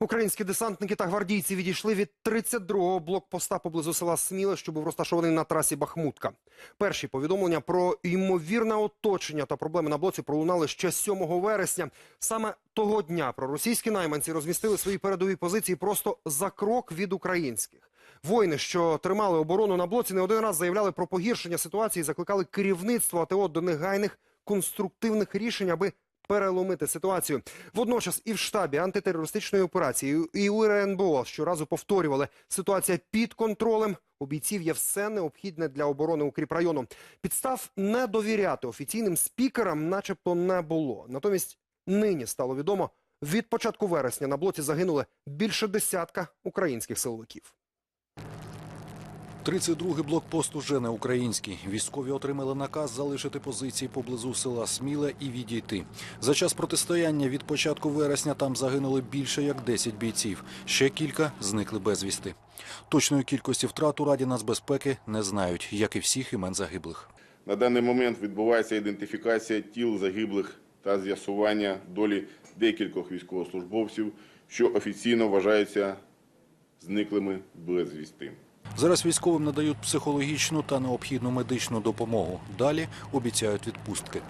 Українські десантники та гвардійці відійшли від 32-го блокпоста поблизу села Сміле, що був розташований на трасі Бахмутка. Перші повідомлення про ймовірне оточення та проблеми на блоці пролунали ще 7 вересня. Саме того дня проросійські найманці розмістили свої передові позиції просто за крок від українських. Воїни, що тримали оборону на блоці, не один раз заявляли про погіршення ситуації, і закликали керівництво АТО до негайних конструктивних рішень, аби переломити ситуацію. Водночас і в штабі антитерористичної операції, і у РНБО щоразу повторювали, ситуація під контролем. У бійців є все необхідне для оборони укріпрайону. Підстав не довіряти офіційним спікерам, начебто, не було. Натомість нині стало відомо, від початку вересня на блоці загинули більше десятка українських силовиків. 32-й блокпост уже не український. Військові отримали наказ залишити позиції поблизу села Сміле і відійти. За час протистояння від початку вересня там загинули більше як 10 бійців. Ще кілька зникли безвісти. Точної кількості втрат у Раді нацбезпеки не знають, як і всіх імен загиблих. На даний момент відбувається ідентифікація тіл загиблих та з'ясування долі декількох військовослужбовців, що офіційно вважаються зниклими безвісти. Зараз військовим надають психологічну та необхідну медичну допомогу. Далі обіцяють відпустки.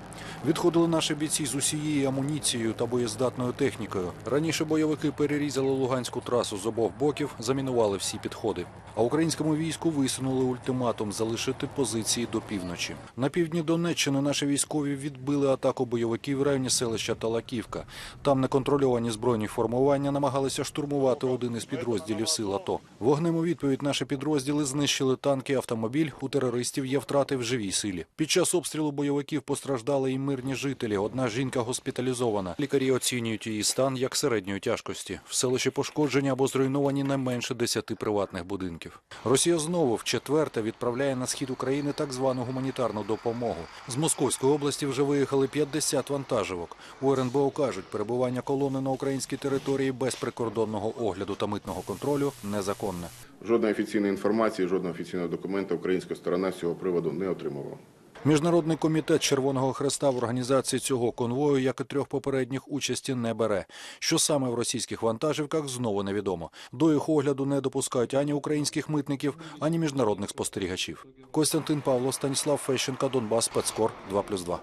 Відходили наші бійці з усією амуніцією та боєздатною технікою. Раніше бойовики перерізали луганську трасу з обох боків, замінували всі підходи. А українському війську висунули ультиматум залишити позиції до півночі. На півдні Донеччини наші військові відбили атаку бойовиків в районі селища Талаківка. Там неконтрольовані збройні формування намагалися штурмувати один із підрозділів сил АТО. Вогнем у відповідь наші підрозділи знищили танки, автомобіль. У терористів є втрати в живій силі. Під час обстрілу бойовиків постраждали і мирні жителі. Одна жінка госпіталізована. Лікарі оцінюють її стан як середньої тяжкості. В селищі пошкоджені або зруйновані не менше десяти приватних будинків. Росія знову вчетверте відправляє на схід України так звану гуманітарну допомогу. З Московської області вже виїхали 50 вантажівок. У РНБО кажуть, перебування колони на українській території без прикордонного огляду та митного контролю незаконне. Жодної офіційної інформації, жодного офіційного документа українська сторона з цього приводу не отримувала. Міжнародний комітет Червоного Хреста в організації цього конвою, як і трьох попередніх, участі не бере. Що саме в російських вантажівках знову невідомо. До їх огляду не допускають ані українських митників, ані міжнародних спостерігачів. Костянтин Павло, Станіслав Фещенка, Донбас, Спецкор, 2+,2.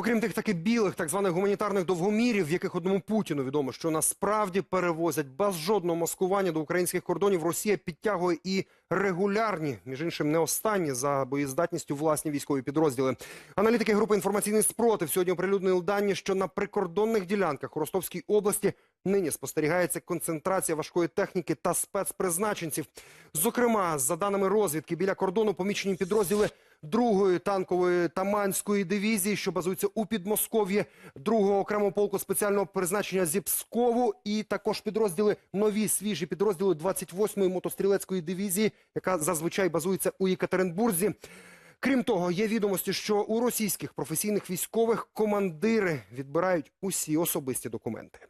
Окрім тих таки білих, так званих гуманітарних довгомірів, в яких одному Путіну відомо, що насправді перевозять без жодного маскування до українських кордонів, Росія підтягує і регулярні, між іншим, не останні за боєздатністю власні військові підрозділи. Аналітики групи інформаційний спротив сьогодні оприлюднили дані, що на прикордонних ділянках у Ростовській області нині спостерігається концентрація важкої техніки та спецпризначенців. Зокрема, за даними розвідки, біля кордону помічені підрозділи другої танкової Таманської дивізії, що базується у Підмосков'ї, другого окремого полку спеціального призначення зі Пскову, і також підрозділи нові свіжі підрозділи 28-ї мотострілецької дивізії, яка зазвичай базується у Єкатеринбурзі. Крім того, є відомості, що у російських професійних військових командири відбирають усі особисті документи.